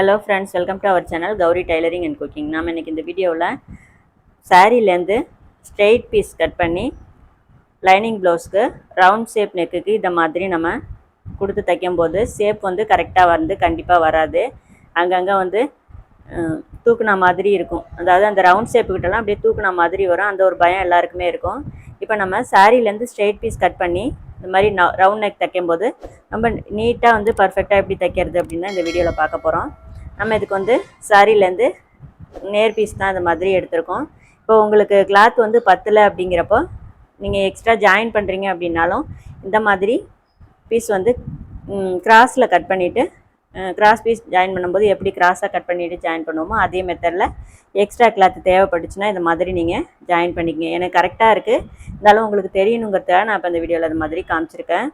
Hello friends welcome to our channel Gowri tailoring and cooking நாம் இன்றைக்கி இந்த வீடியோவில் சாரீலேருந்து ஸ்ட்ரெயிட் பீஸ் கட் பண்ணி லைனிங் ப்ளவுஸ்க்கு ரவுண்ட் ஷேப் நெக்குக்கு இந்த மாதிரி நம்ம கொடுத்து தைக்கும்போது ஷேப் வந்து கரெக்டாக வந்து கண்டிப்பாக வராது. அங்கங்கே வந்து தூக்குன மாதிரி இருக்கும். அதாவது அந்த ரவுண்ட் ஷேப்புக்கிட்டலாம் அப்படியே தூக்குன மாதிரி வரும். அந்த ஒரு பயம் எல்லாருக்குமே இருக்கும். இப்போ நம்ம சாரீலேருந்து ஸ்ட்ரெயிட் பீஸ் கட் பண்ணி இந்த மாதிரி ரவுண்ட் நெக் தைக்கும்போது ரொம்ப நீட்டாக வந்து பர்ஃபெக்டாக எப்படி தைக்கிறது அப்படின்னு இந்த வீடியோவில் பார்க்க போகிறோம் நம்ம இதுக்கு வந்து சாரிலேருந்து நேர் பீஸ் தான் இந்த மாதிரி எடுத்திருக்கோம். இப்போ உங்களுக்கு கிளாத் வந்து பத்தலை அப்படிங்கிறப்போ நீங்கள் எக்ஸ்ட்ரா ஜாயின் பண்ணுறீங்க அப்படின்னாலும் இந்த மாதிரி பீஸ் வந்து கிராஸில் கட் பண்ணிவிட்டு கிராஸ் பீஸ் ஜாயின் பண்ணும்போது எப்படி கிராஸாக கட் பண்ணிவிட்டு ஜாயின் பண்ணுவோமோ அதே மெத்தடில் எக்ஸ்ட்ரா கிளாத் தேவைப்பட்டுச்சுன்னா இந்த மாதிரி நீங்கள் ஜாயின் பண்ணிக்கங்க. எனக்கு கரெக்டாக இருக்குது இருந்தாலும் உங்களுக்கு தெரியணுங்கிறத நான் இப்போ இந்த வீடியோவில் இந்த மாதிரி காமிச்சிருக்கேன்.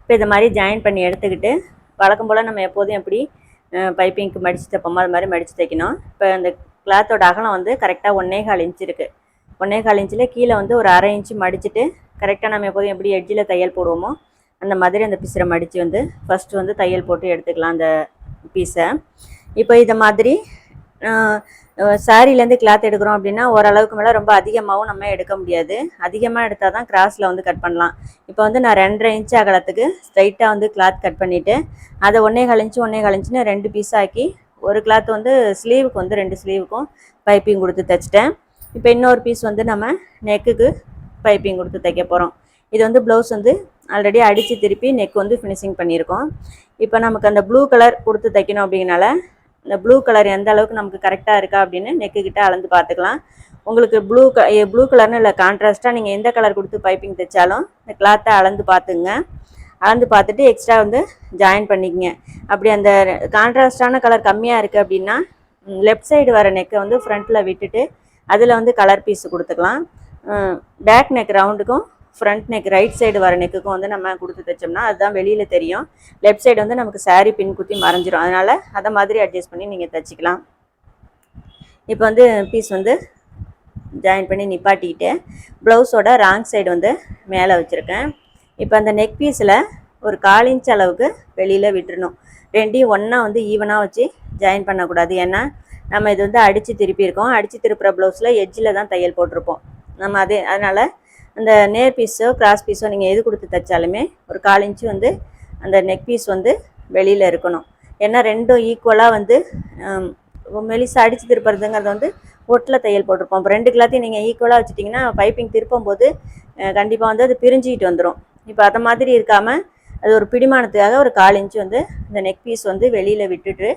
இப்போ இதை மாதிரி ஜாயின் பண்ணி எடுத்துக்கிட்டு வழக்கம் போல் நம்ம எப்போதும் எப்படி பைப்பிங்க்கு மடித்து தைப்போமோ? அது மாதிரி மடித்து தைக்கணும். இப்போ இந்த கிளாத்தோட அகலம் வந்து கரெக்டாக ஒன்றே கால் இன்ச் இருக்குது ஒன்றே கால் இன்ச்சில் கீழே வந்து ஒரு அரை இன்ச்சு மடிச்சுட்டு கரெக்டாக நம்ம எப்போதும் எப்படி எட்ஜில் தையல் போடுவோமோ அந்த மாதிரி அந்த பீஸரை மடித்து வந்து ஃபஸ்ட்டு வந்து தையல் போட்டு எடுத்துக்கலாம் அந்த பீஸை இப்போ இதை மாதிரி சாரீலேருந்து கிளாத் எடுக்கிறோம் அப்படின்னா ஓரளவுக்கு மேலே ரொம்ப அதிகமாகவும் நம்ம எடுக்க முடியாது. அதிகமாக எடுத்தால் தான் கிராஸில் வந்து கட் பண்ணலாம். இப்போ வந்து நான் ரெண்டரை இன்ச் அகலத்துக்கு ஸ்ட்ரைட்டாக வந்து கிளாத் கட் பண்ணிவிட்டு அதை ஒன்றே கழிஞ்சு ஒன்றே கழிஞ்சுன்னு ரெண்டு பீஸ் ஆக்கி ஒரு கிளாத் வந்து ஸ்லீவுக்கு வந்து ரெண்டு ஸ்லீவுக்கும் பைப்பிங் கொடுத்து தைச்சிட்டேன். இப்போ இன்னொரு பீஸ் வந்து நம்ம நெக்குக்கு பைப்பிங் கொடுத்து தைக்க போகிறோம் இது வந்து ப்ளவுஸ் வந்து ஆல்ரெடி அடித்து திருப்பி நெக் வந்து ஃபினிஷிங் பண்ணியிருக்கோம். இப்போ நமக்கு அந்த ப்ளூ கலர் கொடுத்து தைக்கணும் அப்படிங்கனால இந்த ப்ளூ கலர் எந்த அளவுக்கு நமக்கு கரெக்டாக இருக்கா அப்படின்னு நெக்குக்கிட்ட அளந்து பார்த்துக்கலாம். உங்களுக்கு ப்ளூ க ப்ளூ கலர்னு இல்லை கான்ட்ராஸ்ட்டாக நீங்கள் எந்த கலர் கொடுத்து பைப்பிங் தைச்சாலும் இந்த கிளாத்தை அளந்து பார்த்துங்க. அளந்து பார்த்துட்டு எக்ஸ்ட்ரா வந்து ஜாயின் பண்ணிக்கங்க. அப்படி அந்த கான்ட்ராஸ்டான கலர் கம்மியாக இருக்குது அப்படின்னா லெஃப்ட் சைடு வர நெக்கை வந்து ஃப்ரண்ட்டில் விட்டுட்டு அதில் வந்து கலர் பீஸ் கொடுத்துக்கலாம். பேக் நெக் ரவுண்டுக்கும் ஃப்ரண்ட் நெக் ரைட் சைடு வர நெக்குக்கும் வந்து நம்ம கொடுத்து தைச்சோம்னா அதுதான் வெளியில் தெரியும். லெஃப்ட் சைடு வந்து நமக்கு சாரீ பின் குத்தி மறைஞ்சிரும். அதனால் அதை மாதிரி அட்ஜஸ்ட் பண்ணி நீங்கள் தைச்சிக்கலாம். இப்போ வந்து பீஸ் வந்து ஜாயின் பண்ணி நிப்பாட்டிக்கிட்டு ப்ளவுஸோட ராங் சைடு வந்து மேலே வச்சுருக்கேன். இப்போ அந்த நெக் பீஸில் ஒரு கால் இன்ச் அளவுக்கு வெளியில் விட்டுறணும். ரெண்டையும் ஒன்றா வந்து ஈவனாக வச்சு ஜாயின் பண்ணக்கூடாது. ஏன்னா நம்ம இது வந்து அடித்து திருப்பியிருக்கோம். அடித்து திருப்புற ப்ளவுஸில் எஜ்ஜில் தான் தையல் போட்டிருப்போம். நம்ம அதே அதனால் அந்த நேர் பீஸோ கிராஸ் பீஸோ நீங்கள் எது கொடுத்து தைச்சாலுமே ஒரு கால் இன்ச்சு வந்து அந்த நெக் பீஸ் வந்து வெளியில் இருக்கணும். ஏன்னா ரெண்டும் ஈக்குவலாக வந்து ஹம், மெலிசா அடித்து திருப்புறதுங்கிறது வந்து ஒட்டில் தையல் போட்டிருப்போம். இப்போ ரெண்டு கிளாத்தையும் நீங்கள் ஈக்குவலாக வச்சுட்டிங்கன்னா பைப்பிங் திருப்பும் போது கண்டிப்பாக வந்து அது பிரிஞ்சிக்கிட்டு வந்துடும் இப்போ அதை மாதிரி இருக்காமல் அது ஒரு பிடிமானத்துக்காக ஒரு கால் இன்ச்சு வந்து இந்த நெக் பீஸ் வந்து வெளியில் விட்டுட்டு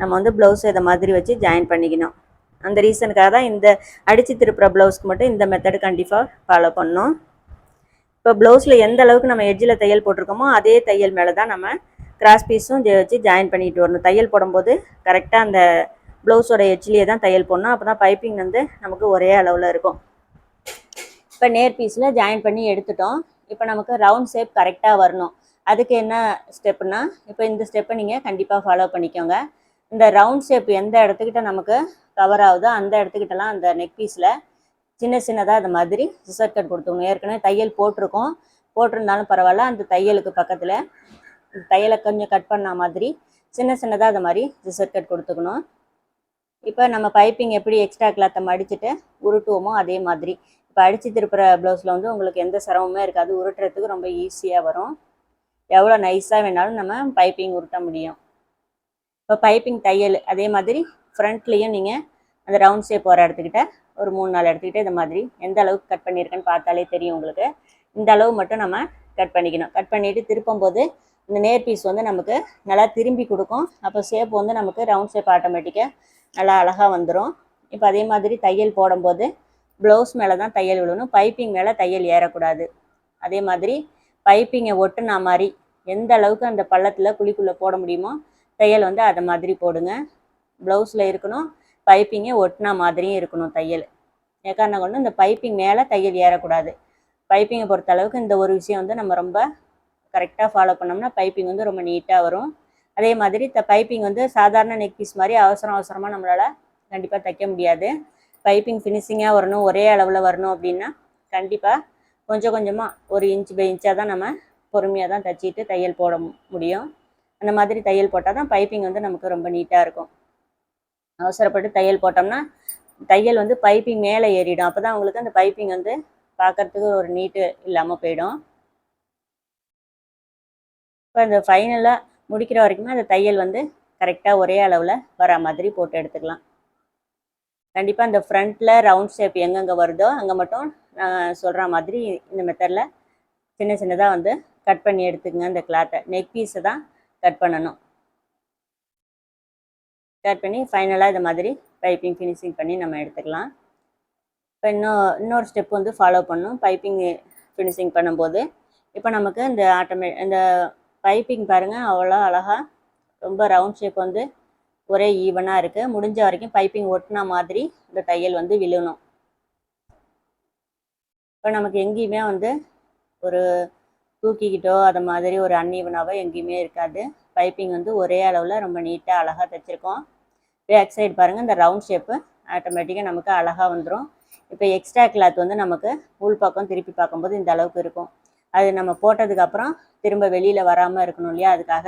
நம்ம வந்து ப்ளவுஸ் இதை மாதிரி வச்சு ஜாயின் பண்ணிக்கணும். அந்த ரீசனுக்காக தான் இந்த அடித்து திருப்புற ப்ளவுஸ்க்கு மட்டும் இந்த மெத்தடு கண்டிப்பாக ஃபாலோ பண்ணோம் இப்போ ப்ளவுஸில் எந்த அளவுக்கு நம்ம எட்ஜில் தையல் போட்டிருக்கோமோ அதே தையல் மேலே தான் நம்ம கிராஸ் பீஸும் வச்சு ஜாயின் பண்ணிட்டு வரணும். தையல் போடும்போது கரெக்டாக அந்த ப்ளவுஸோட எட்ஜ்லேயே தான் தையல் போடணும். அப்போ தான் பைப்பிங் வந்து நமக்கு ஒரே அளவில் இருக்கும். இப்போ நேர் பீஸில் ஜாயின் பண்ணி எடுத்துட்டோம். இப்போ நமக்கு ரவுண்ட் ஷேப் கரெக்டாக வரணும். அதுக்கு என்ன ஸ்டெப்புனா இப்போ இந்த ஸ்டெப்பை நீங்கள் கண்டிப்பாக ஃபாலோ பண்ணிக்கோங்க. இந்த ரவுண்ட் ஷேப் எந்த இடத்துக்கிட்ட நமக்கு கவர் ஆகுதோ அந்த இடத்துக்கிட்டலாம் அந்த நெக் பீஸில் சின்ன சின்னதாக அந்த மாதிரி சிசர் கட் கொடுத்துக்கணும். ஏற்கனவே தையல் போட்டிருக்கோம். போட்டிருந்தாலும் பரவாயில்ல. அந்த தையலுக்கு பக்கத்தில் இந்த தையலை கொஞ்சம் கட் பண்ண மாதிரி சின்ன சின்னதாக அந்த மாதிரி சிசர் கட் கொடுத்துக்கணும். இப்போ நம்ம பைப்பிங் எப்படி எக்ஸ்ட்ரா கிளாத்தை மடிச்சுட்டு உருட்டுவோமோ அதே மாதிரி. இப்போ அடித்து திருப்புற ப்ளவுஸில் வந்து உங்களுக்கு எந்த சிரமமே இருக்காது. உருட்டுறதுக்கு ரொம்ப ஈஸியாக வரும். எவ்வளோ நைஸாக வேணாலும் நம்ம பைப்பிங் உருட்ட முடியும். இப்போ பைப்பிங் தையல் அதே மாதிரி ஃப்ரண்ட்லேயும் நீங்கள் அந்த ரவுண்ட் ஷேப் வர இடத்துக்கிட்ட ஒரு மூணு நாள் இடத்துக்கிட்ட இந்த மாதிரி எந்த அளவுக்கு கட் பண்ணியிருக்கேன்னு பார்த்தாலே தெரியும் உங்களுக்கு. இந்த அளவு மட்டும் நம்ம கட் பண்ணிக்கணும். கட் பண்ணிவிட்டு திருப்பும்போது இந்த நேர் பீஸ் வந்து நமக்கு நல்லா திரும்பி கொடுக்கும். அப்போ ஷேப் வந்து நமக்கு ரவுண்ட் ஷேப் ஆட்டோமேட்டிக்காக நல்லா அழகாக வந்துடும் இப்போ அதே மாதிரி தையல் போடும்போது ப்ளவுஸ் மேலே தான் தையல் விழணும். பைப்பிங் மேலே தையல் ஏறக்கூடாது. அதே மாதிரி பைப்பிங்கை ஒட்டுனா மாதிரி எந்த அளவுக்கு அந்த பள்ளத்தில் குழிக்குள்ளே போட முடியுமோ தையல் வந்து அதை மாதிரி போடுங்க. ப்ளவுஸில் இருக்கணும். பைப்பிங்கே ஒட்டினா மாதிரியும் இருக்கணும் தையல். ஏக்காரணம் கொண்டு இந்த பைப்பிங் மேலே தையல் ஏறக்கூடாது. பைப்பிங்கை பொறுத்த அளவுக்கு இந்த ஒரு விஷயம் வந்து நம்ம ரொம்ப கரெக்டாக ஃபாலோ பண்ணோம்னா பைப்பிங் வந்து ரொம்ப நீட்டாக வரும். அதே மாதிரி இந்த பைப்பிங் வந்து சாதாரண நெக் பீஸ் மாதிரி அவசரம் அவசரமாக நம்மளால் கண்டிப்பாக தைக்க முடியாது. பைப்பிங் ஃபினிஷிங்காக வரணும் ஒரே அளவில் வரணும் அப்படின்னா கண்டிப்பாக கொஞ்சம் கொஞ்சமாக ஒரு இன்ச் பை இன்ச்சாக தான் நம்ம பொறுமையாக தான் தைச்சிட்டு தையல் போட முடியும். அந்த மாதிரி தையல் போட்டால் தான் பைப்பிங் வந்து நமக்கு ரொம்ப நீட்டாக இருக்கும். அவசரப்பட்டு தையல் போட்டோம்னா தையல் வந்து பைப்பிங் மேலே ஏறிடும். அப்போ தான் உங்களுக்கு அந்த பைப்பிங் வந்து பார்க்கறதுக்கு ஒரு நீட்டு இல்லாமல் போயிடும். இப்போ இந்த ஃபைனலாக முடிக்கிற வரைக்குமே அந்த தையல் வந்து கரெக்டாக ஒரே அளவில் வர மாதிரி போட்டு எடுத்துக்கலாம். கண்டிப்பாக அந்த ஃப்ரண்ட்டில் ரவுண்ட் ஷேப் எங்கெங்கே வருதோ அங்கே மட்டும் நான் சொல்கிற மாதிரி இந்த மெத்தடில் சின்ன சின்னதாக வந்து கட் பண்ணி எடுத்துக்கங்க அந்த கிளாத்தை நெக் பீஸை தான் கட் பண்ணணும். கட் பண்ணி ஃபைனலாக இந்த மாதிரி பைப்பிங் ஃபினிஷிங் பண்ணி நம்ம எடுத்துக்கலாம். இப்போ இன்னும் இன்னொரு ஸ்டெப் வந்து ஃபாலோ பண்ணணும். பைப்பிங் ஃபினிஷிங் பண்ணும்போது இப்போ நமக்கு இந்த ஆட்டோமே இந்த பைப்பிங் பாருங்கள் அவ்வளோ அழகாக ரொம்ப ரவுண்ட் ஷேப் வந்து ஒரே ஈவனாக இருக்குது முடிஞ்ச வரைக்கும் பைப்பிங் ஒட்டினா மாதிரி இந்த தையல் வந்து விழணும். இப்போ நமக்கு எங்கேயுமே வந்து ஒரு தூக்கிக்கிட்டோ அது மாதிரி ஒரு அன்இவனாவோ எங்கேயுமே இருக்காது. பைப்பிங் வந்து ஒரே அளவில் ரொம்ப நீட்டாக அழகாக தைச்சிருக்கோம். பேக் சைடு பாருங்கள் இந்த ரவுண்ட் ஷேப்பு ஆட்டோமேட்டிக்காக நமக்கு அழகாக வந்துடும் இப்போ எக்ஸ்ட்ரா கிளாத் வந்து நமக்கு உள் பக்கம் திருப்பி பார்க்கும்போது இந்த அளவுக்கு இருக்கும். அது நம்ம போட்டதுக்கப்புறம் திரும்ப வெளியில் வராமல் இருக்கணும் இல்லையா? அதுக்காக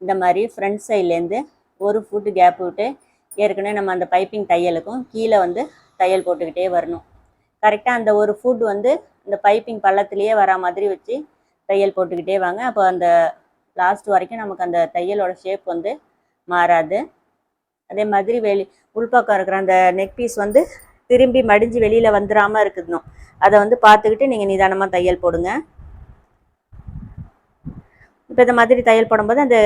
இந்த மாதிரி ஃப்ரண்ட் சைட்லேருந்து ஒரு ஃபுட்டு கேப் விட்டு ஏற்கனவே நம்ம அந்த பைப்பிங் தையலுக்கும் கீழே வந்து தையல் போட்டுக்கிட்டே வரணும். கரெக்டாக அந்த ஒரு ஃபுட் வந்து இந்த பைப்பிங் பள்ளத்துலேயே வரா மாதிரி வச்சு தையல் போட்டுக்கிட்டே வாங்க. அப்போ அந்த லாஸ்ட் வரைக்கும் நமக்கு அந்த தையலோட ஷேப் வந்து மாறாது. அதே மாதிரி வெளி உள்பக்கம் இருக்கிற அந்த நெக் பீஸ் வந்து திரும்பி மடிஞ்சு வெளியில் வந்துடாமல் இருக்கணும். அதை வந்து பார்த்துக்கிட்டு நீங்கள் நிதானமாக தையல் போடுங்க. இப்போ இந்த மாதிரி தையல் போடும்போது அந்த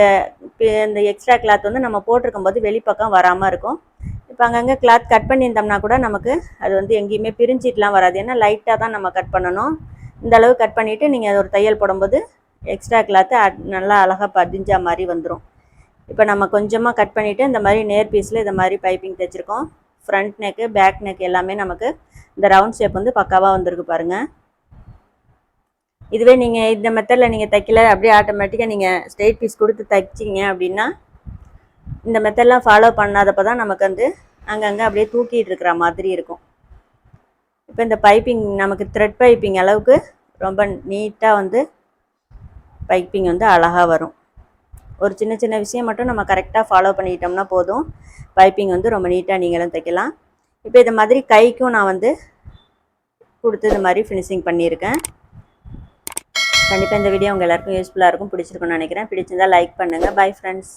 பி- இந்த எக்ஸ்ட்ரா கிளாத் வந்து நம்ம போட்டிருக்கும் போது வெளிப்பக்கம் வராமல் இருக்கும். இப்போ அங்கங்கே கிளாத் கட் பண்ணியிருந்தோம்னா கூட நமக்கு அது வந்து எங்கேயுமே பிரிஞ்சிட்டுலாம் வராது. ஏன்னா லைட்டாக தான் நம்ம கட் பண்ணணும். இந்த அளவு கட் பண்ணிவிட்டு நீங்கள் ஒரு தையல் போடும்போது எக்ஸ்ட்ரா கிளாத்து நல்லா அழகாக பதிஞ்சா மாதிரி வந்துடும் இப்போ நம்ம கொஞ்சமாக கட் பண்ணிவிட்டு இந்த மாதிரி நேர் பீஸில் இந்த மாதிரி பைப்பிங் தைச்சிருக்கோம். ஃப்ரண்ட் நெக்கு பேக் நெக் எல்லாமே நமக்கு இந்த ரவுண்ட் ஷேப் வந்து பக்காவாக வந்திருக்கு பாருங்கள் இதுவே நீங்கள் இந்த மெத்தடில் நீங்கள் தைக்கல அப்படியே ஆட்டோமேட்டிக்காக நீங்கள் ஸ்ட்ரெயிட் பீஸ் கொடுத்து தைச்சிங்க அப்படின்னா இந்த மெத்தட்லாம் ஃபாலோ பண்ணாதப்போ தான் நமக்கு வந்து அங்கங்கே அப்படியே தூக்கிட்டு இருக்கிற மாதிரி இருக்கும். இப்போ இந்த பைப்பிங் நமக்கு த்ரெட் பைப்பிங் அளவுக்கு ரொம்ப நீட்டாக வந்து பைப்பிங் வந்து அழகாக வரும். ஒரு சின்ன சின்ன விஷயம் மட்டும் நம்ம கரெக்டாக ஃபாலோ பண்ணிக்கிட்டோம்னா போதும். பைப்பிங் வந்து ரொம்ப நீட்டாக நீங்களும் தைக்கலாம். இப்போ இது மாதிரி கைக்கும் நான் வந்து கொடுத்து இது மாதிரி ஃபினிஷிங் பண்ணியிருக்கேன். கண்டிப்பாக இந்த வீடியோ உங்கள் எல்லாருக்கும் யூஸ்ஃபுல்லாக இருக்கும் பிடிச்சிருக்கும்னு நினைக்கிறேன். பிடிச்சிருந்தால் லைக் பண்ணுங்கள் பை ஃப்ரெண்ட்ஸ்